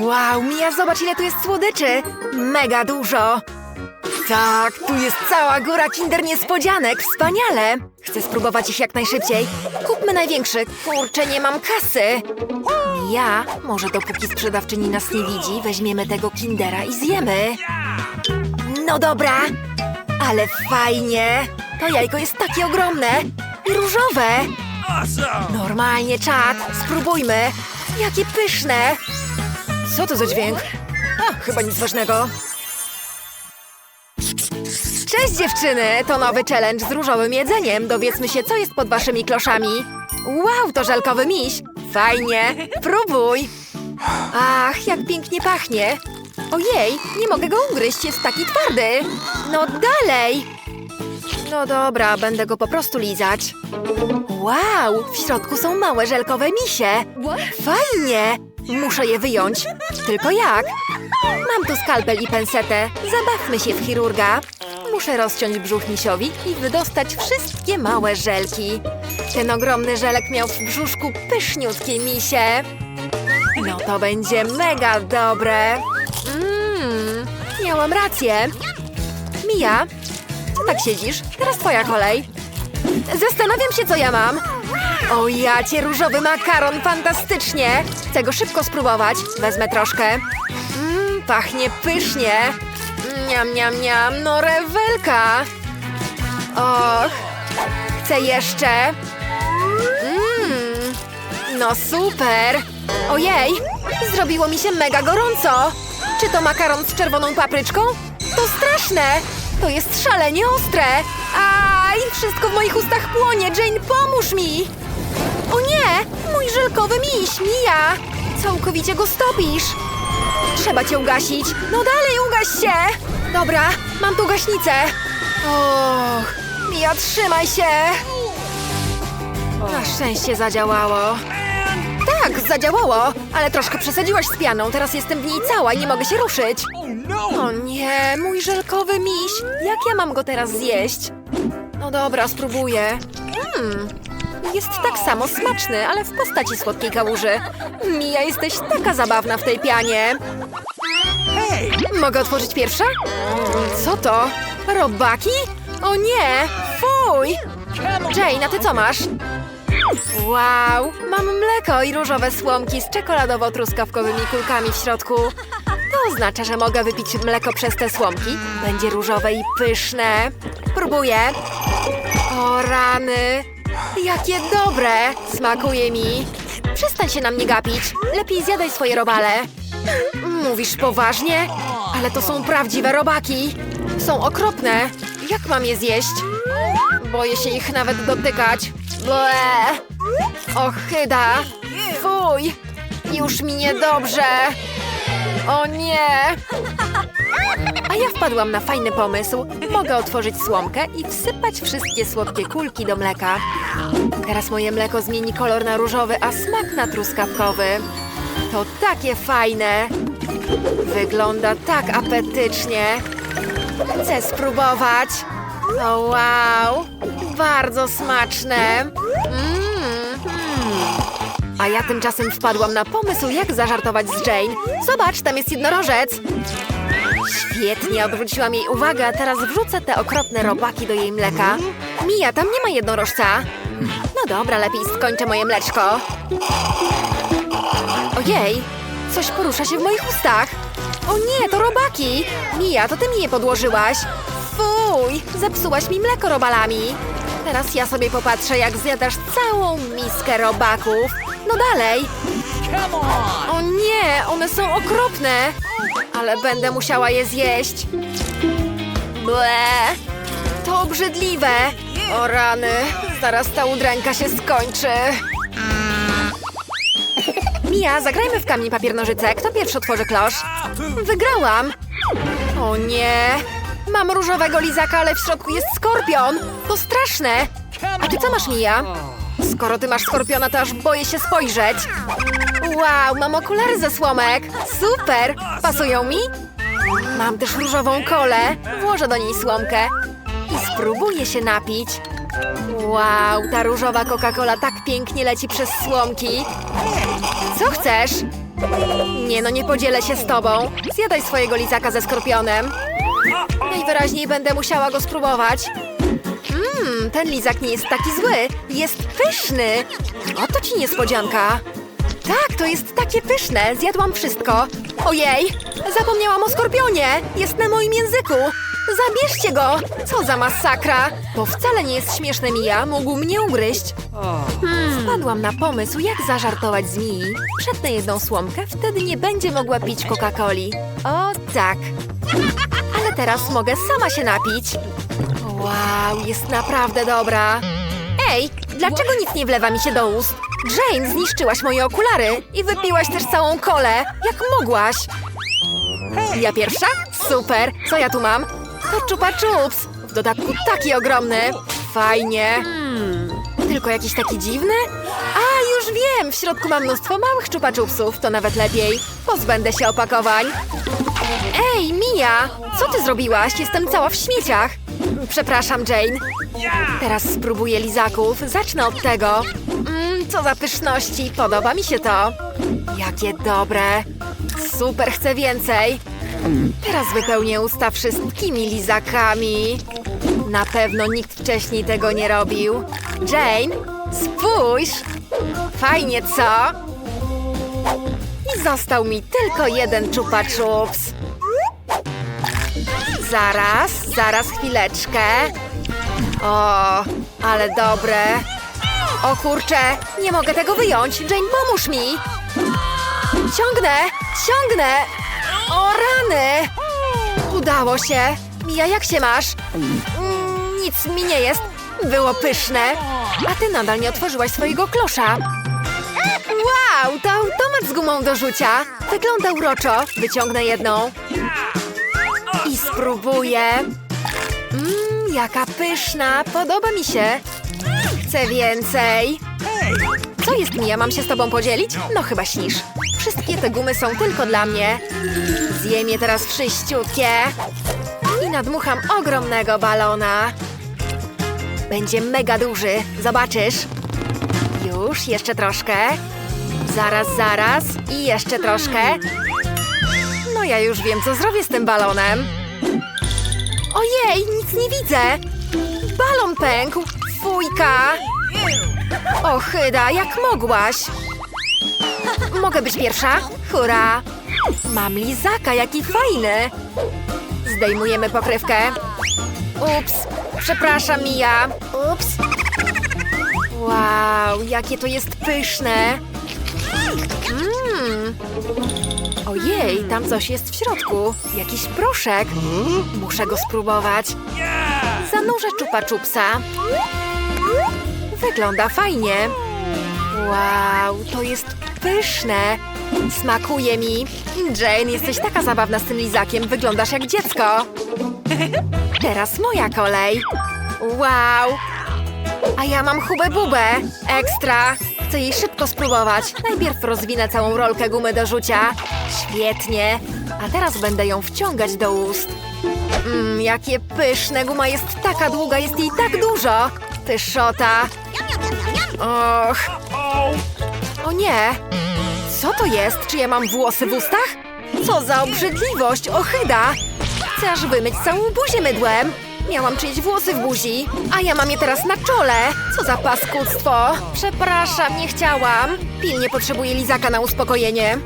Wow, Mia, zobacz ile tu jest słodyczy! Mega dużo! Tak, tu jest cała góra kinder niespodzianek, wspaniale! Chcę spróbować ich jak najszybciej. Kupmy największy, kurczę, nie mam kasy! Mia, może dopóki sprzedawczyni nas nie widzi, weźmiemy tego kindera i zjemy. No dobra, ale fajnie! To jajko jest takie ogromne i różowe! Normalnie, czad, spróbujmy! Jakie pyszne! Co to za dźwięk? A, chyba nic ważnego. Cześć dziewczyny! To nowy challenge z różowym jedzeniem. Dowiedzmy się, co jest pod waszymi kloszami. Wow, to żelkowy miś! Fajnie! Próbuj! Ach, jak pięknie pachnie! Ojej, nie mogę go ugryźć, jest taki twardy! No dalej! No dobra, będę go po prostu lizać. Wow, w środku są małe żelkowe misie. Fajnie! Muszę je wyjąć. Tylko jak? Mam tu skalpel i pensetę. Zabawmy się w chirurga. Muszę rozciąć brzuch misiowi i wydostać wszystkie małe żelki. Ten ogromny żelek miał w brzuszku pyszniutkie misie. No to będzie mega dobre. Mmm, miałam rację. Mija, co tak siedzisz? Teraz twoja kolej. Zastanawiam się, co ja mam. O jacie, różowy makaron, fantastycznie! Chcę go szybko spróbować. Wezmę troszkę. Mmm, pachnie pysznie. Niam, niam, niam, no rewelka. Och, chcę jeszcze. Mmm, no super. Ojej, zrobiło mi się mega gorąco. Czy to makaron z czerwoną papryczką? To straszne. To jest szalenie ostre. Wszystko w moich ustach płonie. Jane, pomóż mi. O nie, mój żelkowy miś, Mija. Całkowicie go stopisz. Trzeba cię ugasić. No dalej, ugaś się. Dobra, mam tu gaśnicę. Och, Mija, trzymaj się. Na szczęście zadziałało. Tak, zadziałało, ale troszkę przesadziłaś z pianą. Teraz jestem w niej cała i nie mogę się ruszyć. O nie, mój żelkowy miś. Jak ja mam go teraz zjeść? No dobra, spróbuję. Hmm, jest tak samo smaczny, ale w postaci słodkiej kałuży. Mija, jesteś taka zabawna w tej pianie. Mogę otworzyć pierwsza? Co to? Robaki? O nie! Fuj! Jane, a ty co masz? Wow, mam mleko i różowe słomki z czekoladowo-truskawkowymi kulkami w środku. To oznacza, że mogę wypić mleko przez te słomki. Będzie różowe i pyszne. Próbuję. O rany! Jakie dobre! Smakuje mi. Przestań się na mnie gapić. Lepiej zjadaj swoje robale. Mówisz poważnie? Ale to są prawdziwe robaki. Są okropne. Jak mam je zjeść? Boję się ich nawet dotykać. Ble. Ochyda. Fuj. Już mi niedobrze. O nie. A ja wpadłam na fajny pomysł. Mogę otworzyć słomkę i wsypać wszystkie słodkie kulki do mleka. Teraz moje mleko zmieni kolor na różowy, a smak na truskawkowy. To takie fajne. Wygląda tak apetycznie. Chcę spróbować. O wow, bardzo smaczne. Mm. A ja tymczasem wpadłam na pomysł, jak zażartować z Jane. Zobacz, tam jest jednorożec. Świetnie, odwróciłam jej uwagę, a teraz wrzucę te okropne robaki do jej mleka. Mija, tam nie ma jednorożca. No dobra, lepiej skończę moje mleczko. Ojej, coś porusza się w moich ustach. O nie, to robaki. Mija, to ty mi je podłożyłaś. Fuj, zepsułaś mi mleko robalami. Teraz ja sobie popatrzę, jak zjadasz całą miskę robaków. No dalej. O nie, one są okropne. Ale będę musiała je zjeść. Ble, to obrzydliwe. O rany, zaraz ta udręka się skończy. Mija, zagrajmy w kamień papier nożyce. Kto pierwszy otworzy klosz? Wygrałam. O nie. Mam różowego lizaka, ale w środku jest skorpion. To straszne. A ty co masz, Mija? Skoro ty masz skorpiona, to aż boję się spojrzeć. Wow, mam okulary ze słomek. Super. Pasują mi? Mam też różową kolę. Włożę do niej słomkę. I spróbuję się napić. Wow, ta różowa Coca-Cola tak pięknie leci przez słomki. Co chcesz? Nie no, nie podzielę się z tobą. Zjadaj swojego lizaka ze skorpionem. Najwyraźniej będę musiała go spróbować. Mmm, ten lizak nie jest taki zły. Jest pyszny. Oto ci niespodzianka. Tak, to jest takie pyszne. Zjadłam wszystko. Ojej, zapomniałam o skorpionie. Jest na moim języku. Zabierzcie go. Co za masakra. To wcale nie jest śmieszne, Mija. Mógł mnie ugryźć. Hmm, wpadłam na pomysł, jak zażartować z Mii. Przetnę jedną słomkę, wtedy nie będzie mogła pić Coca-Coli. O tak. Ale teraz mogę sama się napić. Wow, jest naprawdę dobra. Ej, dlaczego nic nie wlewa mi się do ust? Jane, zniszczyłaś moje okulary i wypiłaś też całą kolę. Jak mogłaś? Ja pierwsza? Super. Co ja tu mam? To Chupa Chups. W dodatku taki ogromny. Fajnie. Tylko jakiś taki dziwny? A, już wiem! W środku mam mnóstwo małych Chupa Chupsów. To nawet lepiej. Pozbędę się opakowań. Ej, Mia! Co ty zrobiłaś? Jestem cała w śmieciach. Przepraszam, Jane. Teraz spróbuję lizaków. Zacznę od tego. Mmm, co za pyszności. Podoba mi się to. Jakie dobre. Super, chcę więcej. Teraz wypełnię usta wszystkimi lizakami. Na pewno nikt wcześniej tego nie robił. Jane, spójrz! Fajnie, co? I został mi tylko jeden Chupa Chups. Zaraz, zaraz, chwileczkę. O, ale dobre. O kurczę, nie mogę tego wyjąć. Jane, pomóż mi. Ciągnę, ciągnę. O rany. Udało się. Mija, jak się masz? Mm, Nic mi nie jest. Było pyszne. A ty nadal nie otworzyłaś swojego klosza. Wow, to automat z gumą do rzucia. Wygląda uroczo. Wyciągnę jedną. I spróbuję. Mmm, jaka pyszna. Podoba mi się. Chcę więcej. Co jest Mija? Mam się z tobą podzielić? No chyba śnisz. Wszystkie te gumy są tylko dla mnie. Zjem je teraz wszyściutkie. I nadmucham ogromnego balona. Będzie mega duży. Zobaczysz. Już, jeszcze troszkę. Zaraz, zaraz. I jeszcze troszkę. No ja już wiem, co zrobię z tym balonem. Ojej, nic nie widzę. Balon pękł. Fujka. Ochyda, jak mogłaś? Mogę być pierwsza? Hurra! Mam lizaka, jaki fajny! Zdejmujemy pokrywkę. Ups, przepraszam, Mija. Ups. Wow, jakie to jest pyszne! Mmm. Ojej, tam coś jest w środku. Jakiś proszek. Muszę go spróbować. Zanurzę czupa czupsa. Wygląda fajnie. Wow, to jest pyszne. Smakuje mi. Jane, jesteś taka zabawna z tym lizakiem. Wyglądasz jak dziecko. Teraz moja kolej. Wow. A ja mam hubę bubę. Ekstra. Chcę jej szybko spróbować. Najpierw rozwinę całą rolkę gumy do rzucia. Świetnie. A teraz będę ją wciągać do ust. Mmm, jakie pyszne. Guma jest taka długa, jest jej tak dużo. Pyszota. Och. O nie. Co to jest? Czy ja mam włosy w ustach? Co za obrzydliwość, ohyda. Chcę aż wymyć całą buzię mydłem. Miałam czyjeś włosy w buzi, a ja mam je teraz na czole. Co za paskudztwo. Przepraszam, nie chciałam. Pilnie potrzebuję lizaka na uspokojenie.